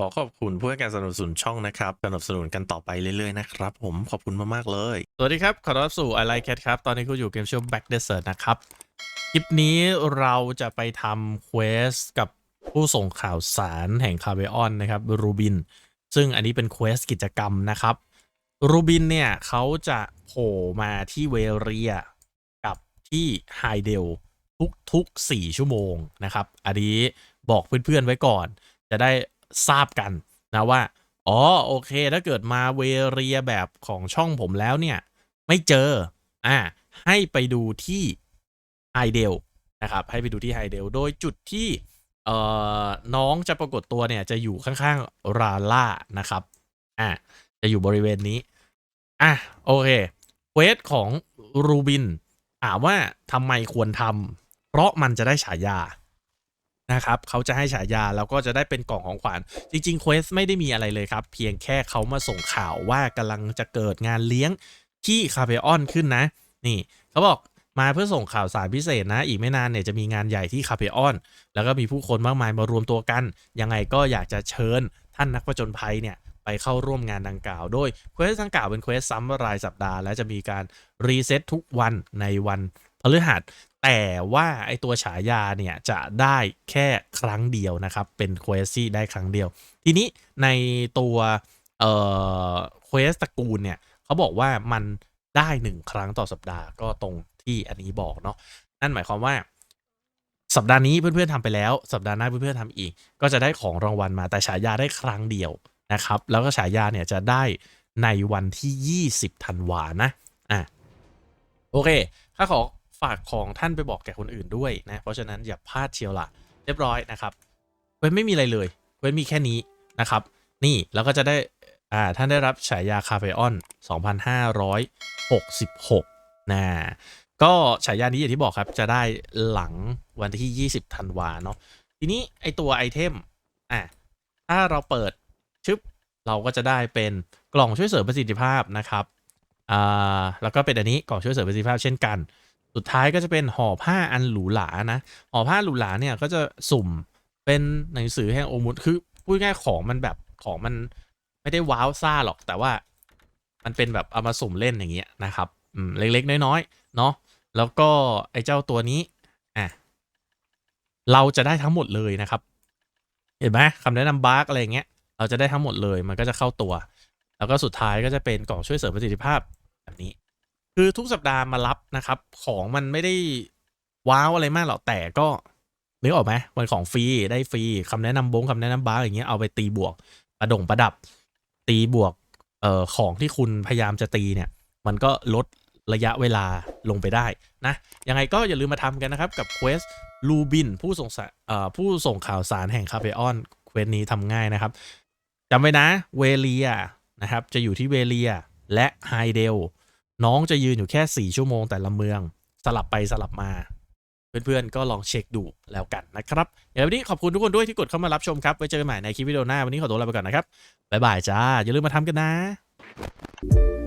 ขอขอบคุณผู้ให้การสนับสนุนช่องนะครับ สนับสนุนกันต่อไปเรื่อยๆนะครับ ผมขอบคุณมากๆเลย สวัสดีครับ ขอต้อนรับสู่ i like cat ครับ ตอนนี้คุณอยู่เกมช่วง back desert นะครับ คลิปนี้เราจะไปทำเควสกับผู้ส่งข่าวสารแห่งคาเบออนนะครับรูบิน ซึ่งอันนี้เป็นเควสกิจกรรมนะครับรูบินเนี่ยเขาจะโผล่มาที่เวเรียกับที่ไฮเดลทุกๆ 4 ชั่วโมงนะครับ อันนี้บอกเพื่อนๆไว้ก่อน จะได้ ทราบกันนะว่า อ๋อโอเค ถ้าเกิดมาเวเรียแบบของช่องผมแล้วเนี่ย ไม่เจออ่าให้ไปดูที่ไฮเดลนะครับ ให้ไปดูที่ไฮเดลโดยจุดที่เอ่อน้องจะปรากฏตัวเนี่ย จะอยู่ข้างๆราล่านะครับอ่าจะอยู่บริเวณนี้อะโอเคเควสของรูบินถามว่าทำไมควรทำเพราะมันจะได้ฉายา นะครับเขาจะให้ฉายาแล้วก็จะได้เป็นกล่องของขวัญจริงๆเควสไม่ได้มีอะไรเลยครับ เพียงแค่เขามาส่งข่าวว่ากำลังจะเกิดงานเลี้ยงที่คาเฟออนขึ้นนะ นี่เขาบอกมาเพื่อส่งข่าวสารพิเศษนะ อีกไม่นานเนี่ยจะมีงานใหญ่ที่คาเฟออน แล้วก็มีผู้คนมากมายมารวมตัวกัน ยังไงก็อยากจะเชิญท่านนักประจนภัยเนี่ยไปเข้าร่วมงานดังกล่าว โดยเควสดังกล่าวเป็นเควสซ้ำรายสัปดาห์และจะมีการรีเซ็ตทุกวันในวันพฤหัส แต่ว่าไอตัวฉายาเนี่ยจะได้แค่ครั้งเดียวนะครับ เป็นเควสที่ได้ครั้งเดียว ทีนี้ในตัวเอ่อเควสตระกูลเนี่ยเขาบอกว่ามันได้หนึ่งครั้งต่อสัปดาห์ก็ตรงที่อันนี้บอกเนาะนั่นหมายความว่า สัปดาห์นี้เพื่อนๆทำไปแล้ว สัปดาห์หน้าเพื่อนๆทำอีก ก็จะได้ของรางวัลมาแต่ฉายาได้ครั้งเดียวนะครับ แล้วก็ฉายาเนี่ยจะได้ในวันที่ 20ธันวานะอะโอเคข้าขอ ฝากของท่านไปบอกแก่คนอื่นด้วยนะเพราะฉะนั้นอย่าพลาดเชียวละเรียบร้อยนะครับเว้นไม่มีอะไรเลยเว้นมีแค่นี้นะครับ นี่แล้วก็จะได้อ่าท่านได้รับฉายาคาเฟออน 2566นะก็ฉายานี้อย่างที่บอกครับจะได้หลังวันที่ 20ธันวาเนาะทีนี้ไอตัวไอเทมอะถ้าเราเปิดชึบเราก็จะได้เป็นกล่องช่วยเสริมประสิทธิภาพนะครับอ่าแล้วก็เป็นอันนี้กล่องช่วยเสริมประสิทธิภาพเช่นกัน สุดท้ายก็จะเป็นห่อผ้าอันหรูหรานะห่อผ้าหรูหราเนี่ยก็จะสุ่มเป็นหนังสือแห่งโอมุตคือพูดง่ายของมันแบบของมันไม่ได้ว้าวซ่าหรอกแต่ว่ามันเป็นแบบเอามาสุ่มเล่นอย่างเงี้ยนะครับอืมเล็กๆ น้อยๆเนาะแล้วก็ไอ้เจ้าตัวนี้อะเราจะได้ทั้งหมดเลยนะครับ เห็นไหมคำแนะนำบาร์กอะไรเงี้ยเราจะได้ทั้งหมดเลยมันก็จะเข้าตัว แล้วก็สุดท้ายก็จะเป็นกล่องช่วยเสริมประสิทธิภาพแบบนี้ คือทุกสัปดาห์มารับนะครับ ของมันไม่ได้ว้าวอะไรมากหรอกแต่ก็นึกออกไหมมันของฟรีได้ฟรีคำแนะนำบงคำแนะนำบาร์กอย่างเงี้ยเอาไปตีบวกประดงประดับ ตีบวกเอ่อของที่คุณพยายามจะตีเนี่ย มันก็ลดระยะเวลาลงไปได้นะยังไงก็อย่าลืมมาทำกันนะครับ กับเควสลูบินผู้ส่งสารเอ่อผู้ส่งข่าวสารแห่งคาเฟออนเควสนี้ทำง่ายนะครับจำไว้นะเวเลียนะครับ จะอยู่ที่เวเลียและไฮเดล น้องจะยืนอยู่แค่ 4 ชั่วโมงแต่ละเมืองสลับไปสลับมา เพื่อนๆ ก็ลองเช็คดูแล้วกันนะครับอย่างวันนี้ขอบคุณทุกคนด้วยที่กดเข้ามารับชมครับ ไว้เจอกันใหม่ในคลิปวิดีโอหน้า วันนี้ขอตัวลาไปก่อนนะครับ บ๊ายบายจ้า อย่าลืมมาทำกันนะ